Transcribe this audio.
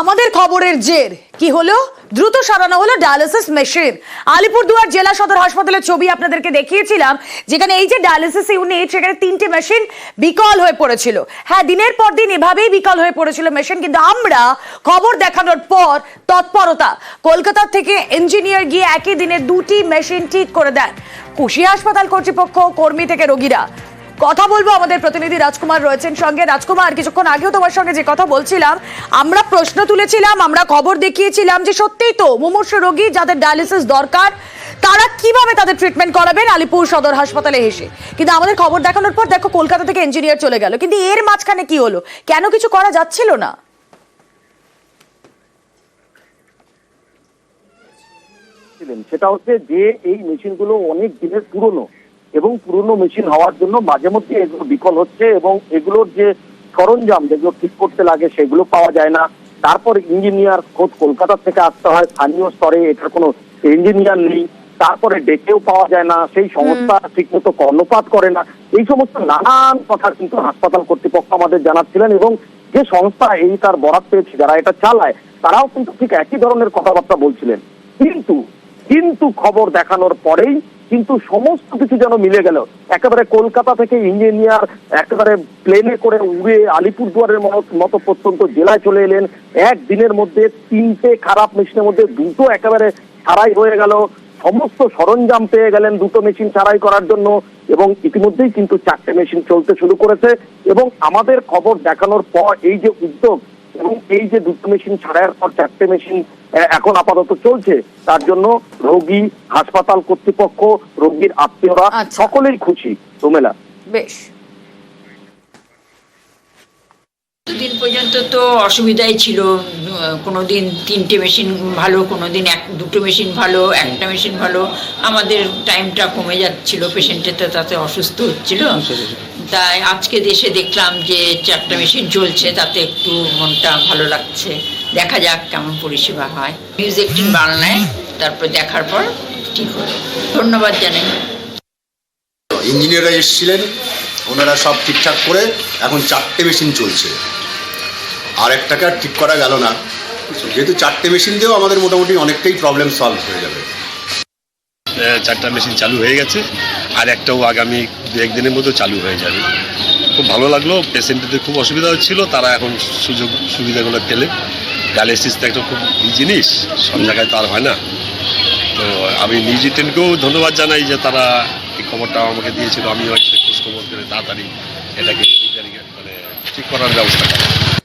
আমাদের খবরের জের। কি হলো? দ্রুত সরানো হলো ডায়ালিসিস মেশিন আলিপুরদুয়ার জেলা সদর হাসপাতালের ছবি আপনাদেরকে দেখিয়েছিলাম, যেখানে এই যে ডায়ালিসিস ইউনিট সেখানে তিনটে মেশিন বিকল হয়ে পড়েছিল। হ্যাঁ দিনের পর দিন এভাবেই বিকল হয়ে পড়েছিল মেশিন কিন্তু আমরা খবর দেখানোর পর তৎপরতা কলকাতা থেকে ইঞ্জিনিয়ার গিয়ে একই দিনে দুটি মেশিন ঠিক করে দেন। কুশি হাসপাতাল কর্তৃপক্ষ, কর্মী থেকে রোগীরা। কথা বলব। আমাদের প্রতিনিধি রাজকুমার রয়েছেন সঙ্গে। রাজকুমার, কিছুক্ষণ আগেও তোমার সঙ্গে যে কথা বলছিলাম, আমরা প্রশ্ন তুলেছিলাম, আমরা খবর দেখিয়েছিলাম যে সত্যিই তো মুমূর্ষ রোগী যাদের ডায়ালিসিস দরকার, তারা কীভাবে তাদের ট্রিটমেন্ট করাবেন আলিপুর সদর হাসপাতালে এসে? কিন্তু আমাদের খবর দেখানোর পর দেখো, কলকাতা থেকে ইঞ্জিনিয়ার চলে গেল। কিন্তু এর মাঝখানে কি হলো? কেন কিছু করা যাচ্ছিল না? সেটা হচ্ছে যে এই মেশিনগুলো অনেক দিনের পুরনো। এবং পুরনো মেশিন হওয়ার জন্য মাঝে মধ্যে এগুলো বিকল হচ্ছে এবং এগুলোর যে সরঞ্জাম যেগুলো ঠিক করতে লাগে সেগুলো পাওয়া যায় না। তারপর ইঞ্জিনিয়ার খোদ কলকাতা থেকে আসতে হয় স্থানীয় স্তরে এটার কোনো ইঞ্জিনিয়ার নেই। তারপরে ডেকেও পাওয়া যায় না সেই সংস্থা ঠিকমতো কর্ণপাত করে না। এই সমস্ত নানান কথা কিন্তু হাসপাতাল কর্তৃপক্ষ আমাদের জানাচ্ছিলেন এবং যে সংস্থা এই তার বরাদ পেয়েছে যারা এটা চালায় তারাও কিন্তু ঠিক একই ধরনের কথাবার্তা বলছিলেন। কিন্তু কিন্তু খবর দেখানোর পরেই কিন্তু সমস্ত কিছু যেন মিলে গেল। একেবারে কলকাতা থেকে ইঞ্জিনিয়ার একেবারে প্লেনে করে উড়ে আলিপুরদুয়ারের মত- প্রত্যন্ত জেলায় চলে এলেন। একদিনের মধ্যে তিনটে খারাপ মেশিনের মধ্যে দুটো একেবারে ছাড়াই হয়ে গেল। সমস্ত সরঞ্জাম পেয়ে গেলেন দুটো মেশিন ছাড়াই করার জন্য এবং ইতিমধ্যেই কিন্তু চারটে মেশিন চলতে শুরু করেছে। এবং আমাদের খবর দেখানোর পর এই যে উদ্যোগ এবং এই যে দুটো মেশিন ছাড়ার পর চারটে মেশিন এখন আপাতত চলছে। তার জন্য রোগী হাসপাতাল কর্তৃপক্ষ রোগীর আত্মীয়রা আচ্ছা। সকলেই খুশি। রোমেলা বেশ। দিন পর্যন্ত তো অসুবিধাই ছিল। কোনো দিন তিনটে মেশিন ভালো কোনো দিন এক দুটো মেশিন ভালো একটা মেশিন ভালো। আমাদের টাইমটা কমে যাচ্ছিল। পেশেন্টের তো তাতে অসুস্থ হচ্ছিল। তাই আজকে দেশে দেখলাম যে চারটা মেশিন চলছে তাতে একটু মনটা ভালো লাগছে। দেখা যাক কেমন পরিষেবা হয়। নিউজ এইটিন বাংলায় তারপর দেখার পর ঠিক হলো। ধন্যবাদ জানাই। ইঞ্জিনিয়াররা এসেছিলেন ওনারা সব ঠিকঠাক করে এখন চারটে মেশিন চলছে। আর একটাকে আর ঠিক করা গেল না। যেহেতু চারটে মেশিন দিয়েও আমাদের মোটামুটি অনেকটাই প্রবলেম সলভ হয়ে যাবে। চারটা মেশিন চালু হয়ে গেছে আর একটাও আগামী দু একদিনের মধ্যে চালু হয়ে যাবে। খুব ভালো লাগল পেশেন্টদের খুব অসুবিধা হচ্ছিল তারা এখন সুযোগ সুবিধাগুলো পেলে। ডায়ালিসিস তো একটা খুব জিনিস, সব জায়গায় তো আর হয় না। তো আমি নিউজ টেনকেও ধন্যবাদ জানাই যে তারা এই খবরটা আমাকে দিয়েছিল আমি হয়তো খোঁজ খবর করে তাড়াতাড়ি এটাকে মানে ঠিক করার ব্যবস্থা করা।